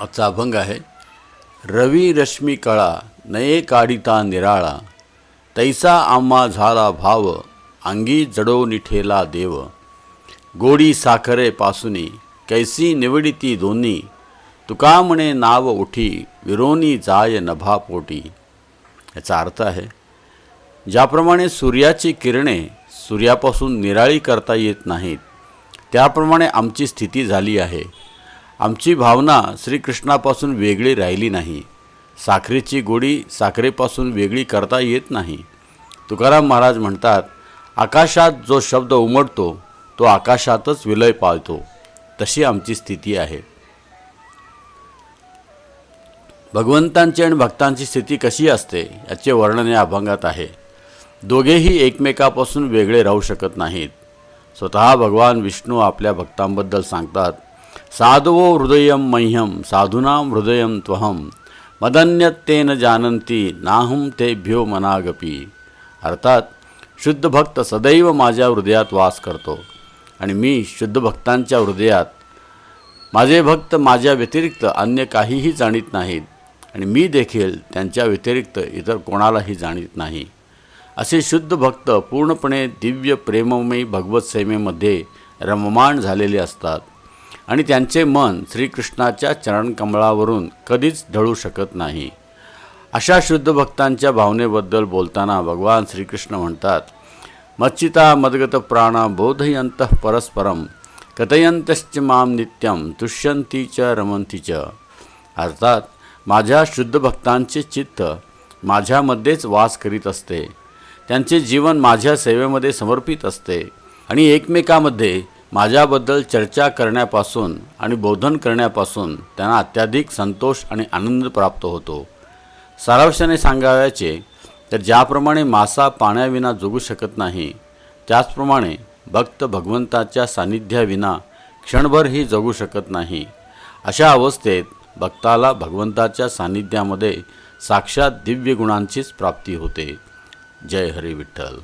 आजचा अभंग आहे रवी रश्मी कळा नये काढिता निराळा तैसा आम्हा झाला भाव अंगी जडो निठेला देव गोडी साखरे पासुनी कैसी निवडिती दोन्ही तुका म्हणे नाव उठी विरोनी जाय नभा पोटी. याचा अर्थ आहे ज्याप्रमाणे सूर्याची किरणे सूर्यापासून निराळी करता येत नाहीत त्याप्रमाणे आमची स्थिती झाली आहे. आमची भावना श्रीकृष्णापासून वेगळी राहिली नाही. साखरेची गोडी साखरेपासून वेगळी करता येत नाही. तुकाराम महाराज म्हणतात आकाशात जो शब्द उमटतो तो आकाशातच विलय पाळतो. तशी आमची स्थिती आहे. भगवंतांची आणि भक्तांची स्थिती कशी असते याचे वर्णन या अभंगात आहे. दोघेही एकमेकापासून वेगळे राहू शकत नाहीत. स्वतः भगवान विष्णू आपल्या भक्तांबद्दल सांगतात साधवो हृदयम मह्यम साधूनाम हृदयम त्वहम मदन्यतेन जानंती नाहम तेभ्यो मनागपी। अर्थात शुद्ध भक्त सदैव माझ्या हृदयात वास करतो। आणि मी शुद्ध भक्तांच्या हृदयात माझे भक्त माझ्या व्यतिरिक्त अन्य काहीही जाणीत नाहीत आणि मी देखील त्यांच्या व्यतिरिक्त इतर कोणालाही जाणीत नाही। असे शुद्ध भक्त पूर्णपणे दिव्य प्रेममयी भगवत सेवेमध्ये रममाण झालेले असतात। आणि त्यांचे मन श्रीकृष्णाच्या चरणकमळावरून कधीच ढळू शकत नाही. अशा शुद्ध भक्तांच्या भावनेबद्दल बोलताना भगवान श्रीकृष्ण म्हणतात मच्चिता मदगत प्राणा बोधयंत परस्परम कथयंतश्च माम नित्यम तुष्यंती च रमंती च. अर्थात माझ्या शुद्ध भक्तांचे चित्त माझ्यामध्येच वास करीत असते. त्यांचे जीवन माझ्या सेवेमध्ये समर्पित असते आणि एकमेकामध्ये माझ्याबद्दल चर्चा करण्यापासून आणि बोधन करण्यापासून त्यांना अत्याधिक संतोष आणि आनंद प्राप्त होतो. सारांशाने सांगावयाचे तर ज्याप्रमाणे मासा पाण्याविना जगू शकत नाही त्याचप्रमाणे भक्त भगवंताच्या सान्निध्याविना क्षणभरही जगू शकत नाही. अशा अवस्थेत भक्ताला भगवंताच्या सान्निध्यामध्ये साक्षात दिव्य गुणांचीच प्राप्ती होते. जय हरी विठ्ठल.